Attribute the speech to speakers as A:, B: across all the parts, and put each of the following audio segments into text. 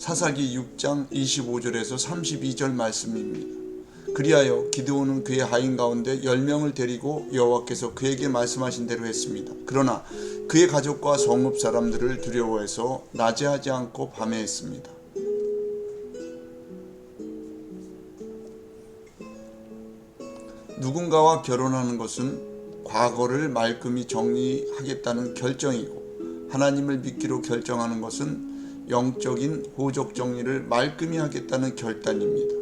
A: 사사기 6장 25절에서 32절 말씀입니다. 그리하여 기드온은 그의 하인 가운데 10명을 데리고 여호와께서 그에게 말씀하신 대로 했습니다. 그러나 그의 가족과 성읍 사람들을 두려워해서 낮에 하지 않고 밤에 했습니다. 누군가와 결혼하는 것은 과거를 말끔히 정리하겠다는 결정이고 하나님을 믿기로 결정하는 것은 영적인 호적 정리를 말끔히 하겠다는 결단입니다.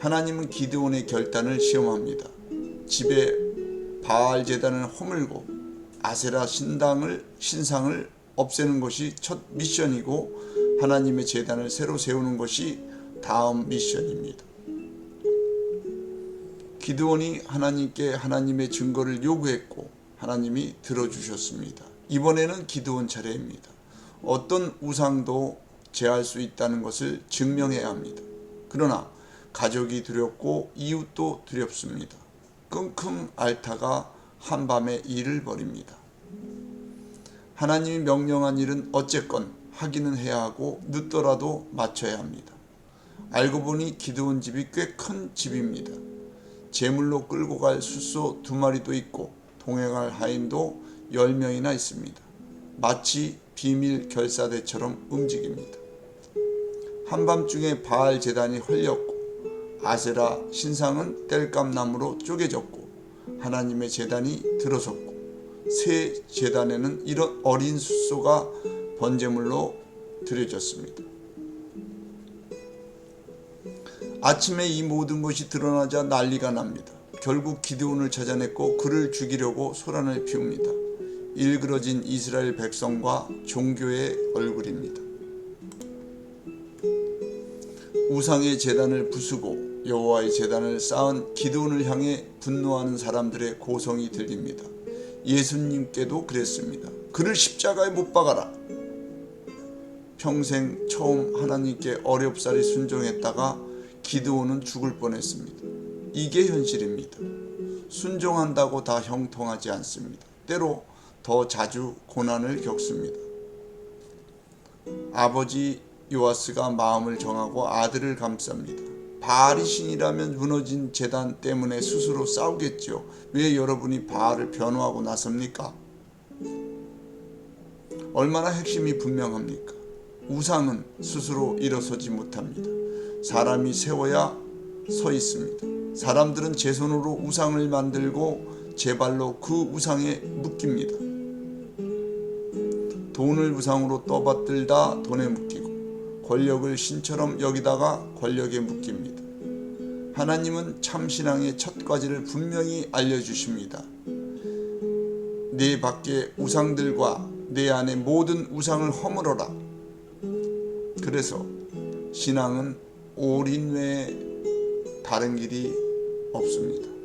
A: 하나님은 기드온의 결단을 시험합니다. 집에 바알 제단을 허물고 아세라 신당을 신상을 없애는 것이 첫 미션이고 하나님의 제단을 새로 세우는 것이 다음 미션입니다. 기드온이 하나님께 하나님의 증거를 요구했고 하나님이 들어주셨습니다. 이번에는 기드온 차례입니다. 어떤 우상도 제할 수 있다는 것을 증명해야 합니다. 그러나 가족이 두렵고 이웃도 두렵습니다. 끙큼 앓다가 한밤에 일을 벌입니다. 하나님이 명령한 일은 어쨌건 하기는 해야 하고 늦더라도 마쳐야 합니다. 알고 보니 기드온 집이 꽤 큰 집입니다. 제물로 끌고 갈 숫소 두 마리도 있고 동행할 하인도 열 명이나 있습니다. 마치 비밀 결사대처럼 움직입니다. 한밤중에 바알 재단이 헐렸고 아세라 신상은 땔감나무로 쪼개졌고 하나님의 재단이 들어섰고 새 재단에는 이런 어린 숫소가 번제물로 드려졌습니다. 아침에 이 모든 것이 드러나자 난리가 납니다. 결국 기드온을 찾아냈고 그를 죽이려고 소란을 피웁니다. 일그러진 이스라엘 백성과 종교의 얼굴입니다. 우상의 재단을 부수고 여호와의 재단을 쌓은 기드온을 향해 분노하는 사람들의 고성이 들립니다. 예수님께도 그랬습니다. 그를 십자가에 못 박아라. 평생 처음 하나님께 어렵사리 순종했다가 기드온은 죽을 뻔했습니다. 이게 현실입니다. 순종한다고 다 형통하지 않습니다. 때로 더 자주 고난을 겪습니다. 아버지 요아스가 마음을 정하고 아들을 감쌉니다. 바알이 신이라면 무너진 재단 때문에 스스로 싸우겠죠. 왜 여러분이 바알을 변호하고 나섭니까? 얼마나 핵심이 분명합니까? 우상은 스스로 일어서지 못합니다. 사람이 세워야 서 있습니다. 사람들은 제 손으로 우상을 만들고 제 발로 그 우상에 묶입니다. 돈을 우상으로 떠받들다 돈에 묶이고 권력을 신처럼 여기다가 권력에 묶입니다. 하나님은 참신앙의 첫 과제를 분명히 알려주십니다. 내 밖에 우상들과 내 안에 모든 우상을 허물어라. 그래서 신앙은 올인 외에 다른 길이 없습니다.